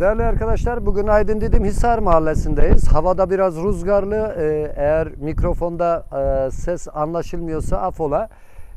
Değerli arkadaşlar bugün Aydın Didim Hisar Mahallesi'ndeyiz. Havada biraz rüzgarlı. Ee, eğer mikrofonda e, ses anlaşılmıyorsa afola.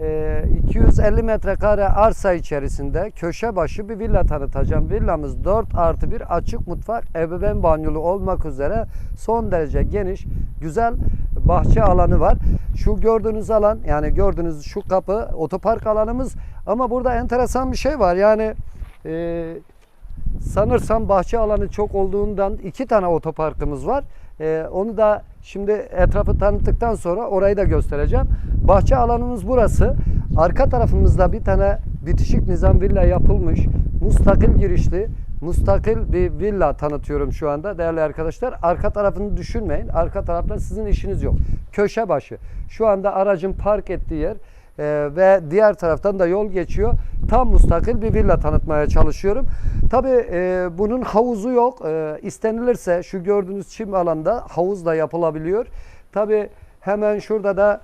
Ee, 250 metrekare arsa içerisinde köşe başı bir villa tanıtacağım. Villamız 4 artı 1 açık mutfak, ebeveyn banyolu olmak üzere son derece geniş, güzel bahçe alanı var. Şu gördüğünüz alan yani gördüğünüz şu kapı otopark alanımız ama burada enteresan bir şey var. Yani e, sanırsam bahçe alanı çok olduğundan iki tane otoparkımız var. Ee, onu da şimdi etrafı tanıttıktan sonra orayı da göstereceğim. Bahçe alanımız burası. Arka tarafımızda bir tane bitişik nizam villa yapılmış. Mustakil girişli, mustakil bir villa tanıtıyorum şu anda değerli arkadaşlar. Arka tarafını düşünmeyin. Arka tarafta sizin işiniz yok. Köşe başı. Şu anda aracın park ettiği yer ee, ve diğer taraftan da yol geçiyor. Tam mustakil bir villa tanıtmaya çalışıyorum. Tabi bunun havuzu yok. E, istenilirse şu gördüğünüz çim alanda havuz da yapılabiliyor. Tabi hemen şurada da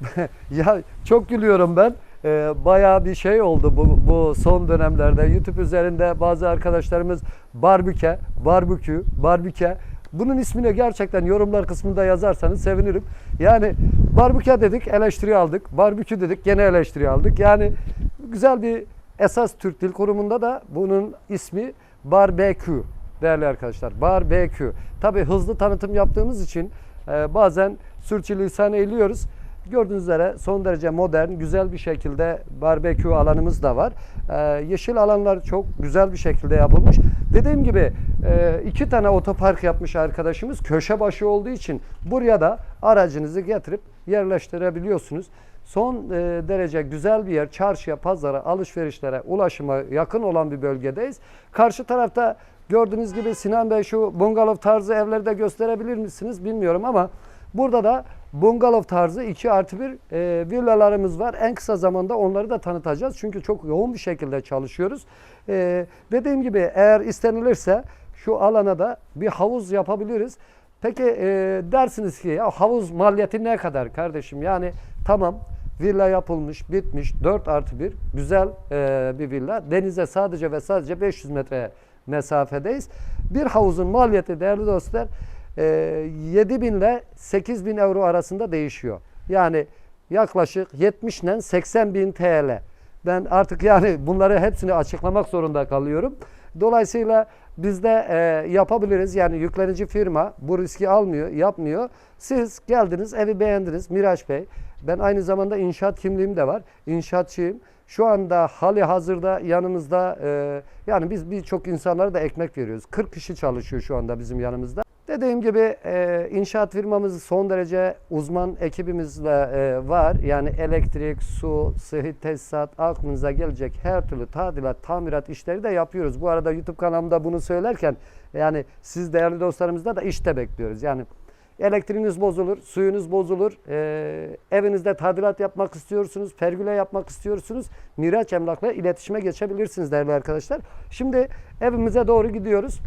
ya çok gülüyorum ben. Ee, bayağı bir şey oldu bu, bu son dönemlerde. YouTube üzerinde bazı arkadaşlarımız barbüke, barbükü, barbüke bunun ismini gerçekten yorumlar kısmında yazarsanız sevinirim. Yani barbüke dedik, eleştiri aldık. Barbükü dedik, gene eleştiri aldık. Yani güzel bir esas Türk Dil Kurumu'nda da bunun ismi barbekü değerli arkadaşlar. Barbekü. Tabi hızlı tanıtım yaptığımız için e, bazen sürçülisan eğiliyoruz. Gördüğünüz üzere son derece modern, güzel bir şekilde barbekü alanımız da var. Ee, yeşil alanlar çok güzel bir şekilde yapılmış. Dediğim gibi e, iki tane otopark yapmış arkadaşımız. Köşe başı olduğu için buraya da aracınızı getirip yerleştirebiliyorsunuz. Son e, derece güzel bir yer. Çarşıya, pazara, alışverişlere, ulaşıma yakın olan bir bölgedeyiz. Karşı tarafta gördüğünüz gibi Sinan Bey şu bungalov tarzı evleri de gösterebilir misiniz bilmiyorum ama burada da bungalov tarzı 2 artı 1 e, villalarımız var. En kısa zamanda onları da tanıtacağız. Çünkü çok yoğun bir şekilde çalışıyoruz. E, dediğim gibi eğer istenilirse şu alana da bir havuz yapabiliriz. Peki e, dersiniz ki ya havuz maliyeti ne kadar kardeşim? Yani tamam villa yapılmış, bitmiş 4 artı 1 güzel e, bir villa. Denize sadece ve sadece 500 metre mesafedeyiz. Bir havuzun maliyeti değerli dostlar 7 bin ile 8 bin euro arasında değişiyor. Yani yaklaşık 70 ile 80 bin TL. Ben artık yani bunları hepsini açıklamak zorunda kalıyorum. Dolayısıyla biz de e, yapabiliriz. Yani yüklenici firma bu riski almıyor, yapmıyor. Siz geldiniz, evi beğendiniz Miraç Bey. Ben aynı zamanda inşaat kimliğim de var. İnşaatçıyım. Şu anda hali hazırda yanımızda e, yani biz birçok insanlara da ekmek veriyoruz. 40 kişi çalışıyor şu anda bizim yanımızda. Dediğim gibi e, inşaat firmamız son derece uzman ekibimizle e, var. Yani elektrik, su, sıhhi tesisat, aklınıza gelecek her türlü tadilat, tamirat işleri de yapıyoruz. Bu arada YouTube kanalımda bunu söylerken yani siz değerli dostlarımızda da işte bekliyoruz. Yani elektriğiniz bozulur, suyunuz bozulur, e, evinizde tadilat yapmak istiyorsunuz, pergüle yapmak istiyorsunuz. Miraç Emlak'la iletişime geçebilirsiniz değerli arkadaşlar. Şimdi evimize doğru gidiyoruz.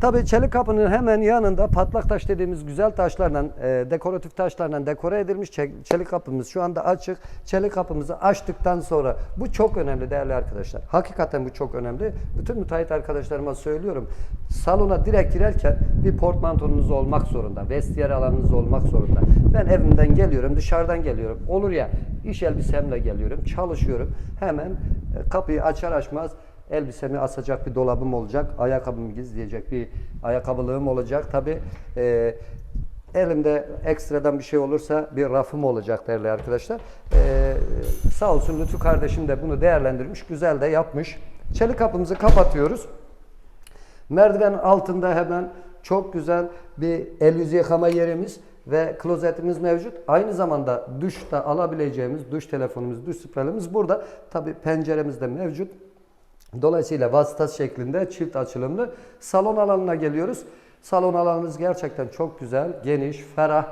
Tabii çelik kapının hemen yanında patlak taş dediğimiz güzel taşlarla, e, dekoratif taşlarla dekore edilmiş çe- çelik kapımız şu anda açık. Çelik kapımızı açtıktan sonra bu çok önemli değerli arkadaşlar. Hakikaten bu çok önemli. Bütün müteahhit arkadaşlarıma söylüyorum. Salona direkt girerken bir portmantonunuz olmak zorunda. Vestiyer alanınız olmak zorunda. Ben evimden geliyorum, dışarıdan geliyorum. Olur ya iş elbisemle geliyorum, çalışıyorum. Hemen e, kapıyı açar açmaz elbisemi asacak bir dolabım olacak. Ayakkabımı gizleyecek bir ayakkabılığım olacak. Tabi e, elimde ekstradan bir şey olursa bir rafım olacak değerli arkadaşlar. E, sağ olsun Lütfü kardeşim de bunu değerlendirmiş. Güzel de yapmış. Çelik kapımızı kapatıyoruz. Merdiven altında hemen çok güzel bir el yüzü yıkama yerimiz ve klozetimiz mevcut. Aynı zamanda duşta alabileceğimiz duş telefonumuz, duş spreyimiz burada. Tabi penceremiz de mevcut. Dolayısıyla vasıta şeklinde çift açılımlı salon alanına geliyoruz. Salon alanımız gerçekten çok güzel, geniş, ferah.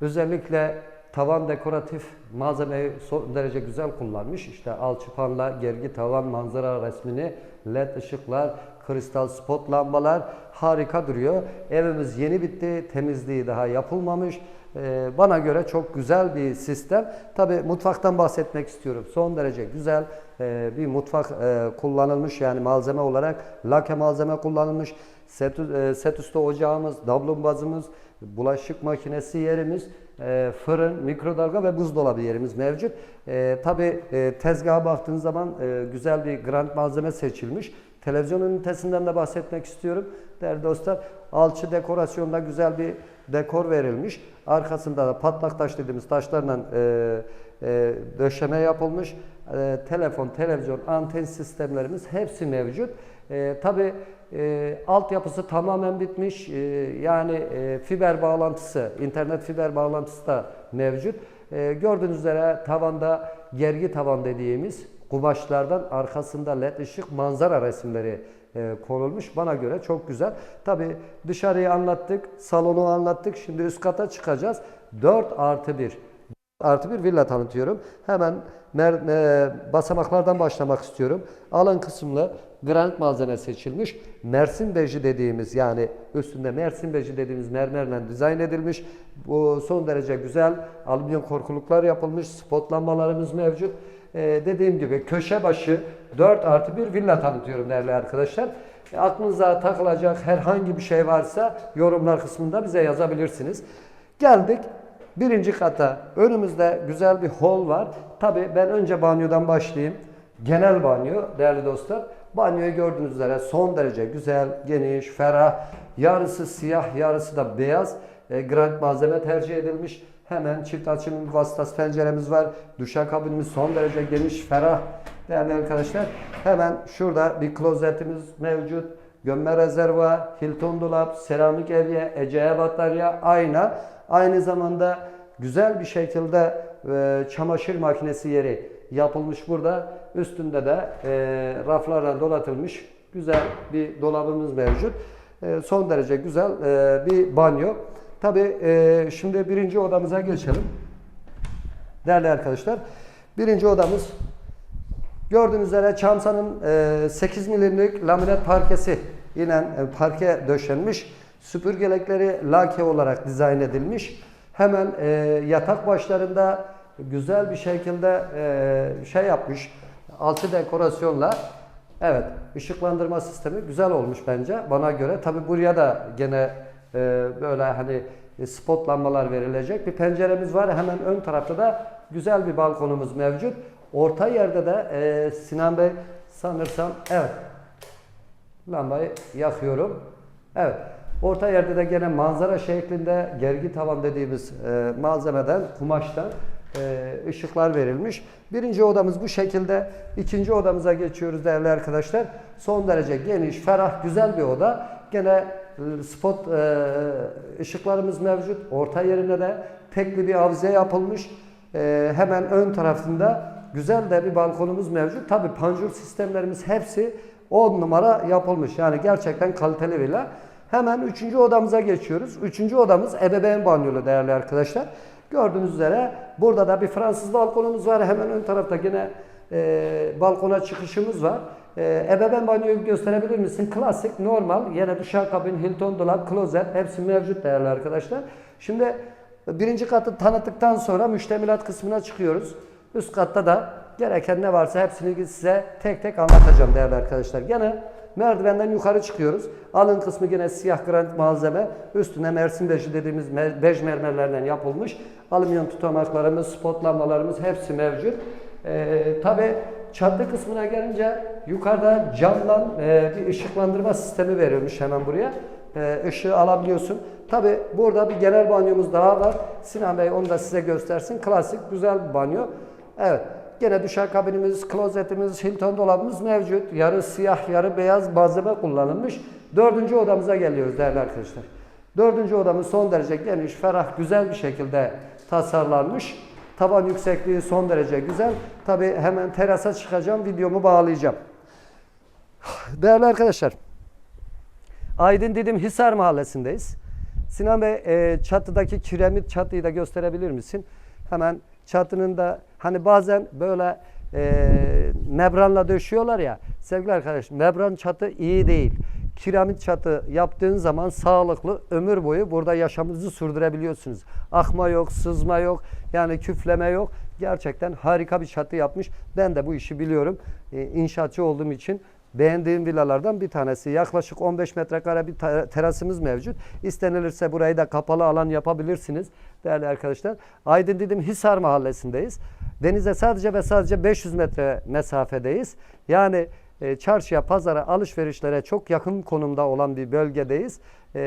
Özellikle tavan dekoratif malzemeyi son derece güzel kullanmış. İşte alçıpanla gergi tavan manzara resmini, led ışıklar, kristal spot lambalar harika duruyor. Evimiz yeni bitti, temizliği daha yapılmamış. Ee, bana göre çok güzel bir sistem. Tabi mutfaktan bahsetmek istiyorum. Son derece güzel e, bir mutfak e, kullanılmış yani malzeme olarak lake malzeme kullanılmış. Set, e, set üstü ocağımız, dablumbazımız, bulaşık makinesi yerimiz, fırın, mikrodalga ve buzdolabı yerimiz mevcut. Tabi tezgaha baktığınız zaman güzel bir grand malzeme seçilmiş. Televizyon ünitesinden de bahsetmek istiyorum. Değerli dostlar, alçı dekorasyonda güzel bir dekor verilmiş. Arkasında da patlak taş dediğimiz taşlarla e, e, döşeme yapılmış. E, telefon, televizyon, anten sistemlerimiz hepsi mevcut. E, Tabi e, altyapısı tamamen bitmiş. E, yani e, fiber bağlantısı, internet fiber bağlantısı da mevcut. E, gördüğünüz üzere tavanda gergi tavan dediğimiz kumaşlardan arkasında led ışık manzara resimleri e, konulmuş. Bana göre çok güzel. Tabi dışarıyı anlattık, salonu anlattık. Şimdi üst kata çıkacağız. 4 artı 1 artı bir villa tanıtıyorum. Hemen e, basamaklardan başlamak istiyorum. Alan kısımlı granit malzeme seçilmiş. Mersin beji dediğimiz yani üstünde Mersin beji dediğimiz mermerle dizayn edilmiş. Bu son derece güzel alüminyum korkuluklar yapılmış. Spot lambalarımız mevcut. E, dediğim gibi köşe başı 4 artı bir villa tanıtıyorum değerli arkadaşlar. E, aklınıza takılacak herhangi bir şey varsa yorumlar kısmında bize yazabilirsiniz. Geldik Birinci kata önümüzde güzel bir hol var. Tabi ben önce banyodan başlayayım. Genel banyo değerli dostlar. Banyoyu gördüğünüz üzere son derece güzel, geniş, ferah. Yarısı siyah, yarısı da beyaz. E, granit malzeme tercih edilmiş. Hemen çift açım vasıtası penceremiz var. Duşakabinimiz son derece geniş, ferah. Değerli arkadaşlar hemen şurada bir klozetimiz mevcut. Gömme rezervuar, Hilton dolap, seramik evye, Ece'ye batarya, ayna. Aynı zamanda güzel bir şekilde e, çamaşır makinesi yeri yapılmış burada. Üstünde de e, raflarla donatılmış güzel bir dolabımız mevcut. E, son derece güzel e, bir banyo. Tabi e, şimdi birinci odamıza geçelim. Değerli arkadaşlar, birinci odamız Gördüğünüz üzere Çamsa'nın e, 8 milimlik laminat parkesi yine e, parke döşenmiş. Süpürgelikleri lake olarak dizayn edilmiş. Hemen e, yatak başlarında güzel bir şekilde e, şey yapmış. Alçı dekorasyonla Evet, ışıklandırma sistemi güzel olmuş bence bana göre. Tabi buraya da gene e, böyle hani spot lambalar verilecek. Bir penceremiz var. Hemen ön tarafta da güzel bir balkonumuz mevcut. Orta yerde de e, Sinan Bey sanırsam evet lambayı yakıyorum. Evet. Orta yerde de gene manzara şeklinde gergi tavan dediğimiz e, malzemeden, kumaştan e, ışıklar verilmiş. Birinci odamız bu şekilde. İkinci odamıza geçiyoruz değerli arkadaşlar. Son derece geniş, ferah, güzel bir oda. Gene e, spot e, ışıklarımız mevcut. Orta yerine de tekli bir avize yapılmış. E, hemen ön tarafında güzel de bir balkonumuz mevcut. Tabi panjur sistemlerimiz hepsi 10 numara yapılmış. Yani gerçekten kaliteli villa. Hemen üçüncü odamıza geçiyoruz. Üçüncü odamız ebeveyn banyolu değerli arkadaşlar. Gördüğünüz üzere burada da bir Fransız balkonumuz var. Hemen ön tarafta yine e, balkona çıkışımız var. E, ebeveyn banyoyu gösterebilir misin? Klasik, normal. Yine duşakabin, Hilton dolap, klozet hepsi mevcut değerli arkadaşlar. Şimdi birinci katı tanıttıktan sonra müştemilat kısmına çıkıyoruz. Üst katta da gereken ne varsa hepsini size tek tek anlatacağım değerli arkadaşlar. Gene merdivenden yukarı çıkıyoruz. Alın kısmı yine siyah granit malzeme. Üstüne mersin beji dediğimiz bej mermerlerden yapılmış. Alüminyum tutamaklarımız, spot lambalarımız hepsi mevcut. Ee, Tabi çatı kısmına gelince yukarıda camdan e, bir ışıklandırma sistemi verilmiş hemen buraya. E, ışığı alabiliyorsun. Tabi burada bir genel banyomuz daha var. Sinan Bey onu da size göstersin. Klasik güzel bir banyo. Evet. Gene duşakabinimiz, klozetimiz, Hilton dolabımız mevcut. Yarı siyah, yarı beyaz malzeme kullanılmış. Dördüncü odamıza geliyoruz değerli arkadaşlar. Dördüncü odamız son derece geniş, ferah, güzel bir şekilde tasarlanmış. Taban yüksekliği son derece güzel. Tabi hemen terasa çıkacağım, videomu bağlayacağım. Değerli arkadaşlar, Aydın Didim Hisar Mahallesi'ndeyiz. Sinan Bey e, çatıdaki kiremit çatıyı da gösterebilir misin? Hemen çatının da hani bazen böyle e, membranla döşüyorlar ya sevgili arkadaşlar membran çatı iyi değil. Kiramit çatı yaptığın zaman sağlıklı ömür boyu burada yaşamınızı sürdürebiliyorsunuz. Akma yok, sızma yok, yani küfleme yok. Gerçekten harika bir çatı yapmış. Ben de bu işi biliyorum. Ee, inşaatçı olduğum için beğendiğim villalardan bir tanesi. Yaklaşık 15 metrekare bir te- terasımız mevcut. İstenilirse burayı da kapalı alan yapabilirsiniz değerli arkadaşlar. Aydın Didim Hisar mahallesindeyiz. Denize sadece ve sadece 500 metre mesafedeyiz. Yani e, çarşıya, pazara, alışverişlere çok yakın konumda olan bir bölgedeyiz. E,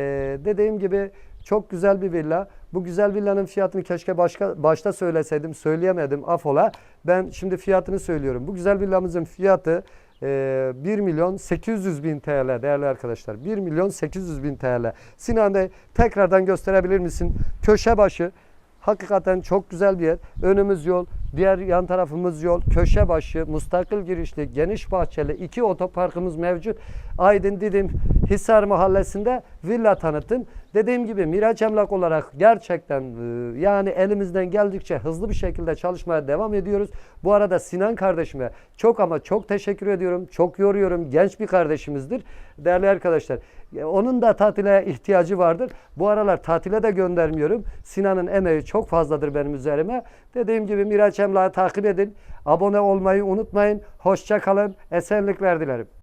dediğim gibi çok güzel bir villa. Bu güzel villanın fiyatını keşke başka başta söyleseydim, söyleyemedim afola. Ben şimdi fiyatını söylüyorum. Bu güzel villamızın fiyatı e, 1 milyon 800 bin TL değerli arkadaşlar. 1 milyon 800 bin TL. Sinan Bey tekrardan gösterebilir misin? Köşe başı Hakikaten çok güzel bir yer. Önümüz yol, diğer yan tarafımız yol, köşe başı, mustakil girişli, geniş bahçeli iki otoparkımız mevcut. Aydın Didim Hisar Mahallesi'nde villa tanıtım. Dediğim gibi Miraç Emlak olarak gerçekten e, yani elimizden geldikçe hızlı bir şekilde çalışmaya devam ediyoruz. Bu arada Sinan kardeşime çok ama çok teşekkür ediyorum. Çok yoruyorum. Genç bir kardeşimizdir. Değerli arkadaşlar. e, Onun da tatile ihtiyacı vardır. Bu aralar tatile de göndermiyorum. Sinan'ın emeği çok fazladır benim üzerime. Dediğim gibi Miraç Emlak'ı takip edin. Abone olmayı unutmayın. Hoşça kalın. Esenlikler dilerim.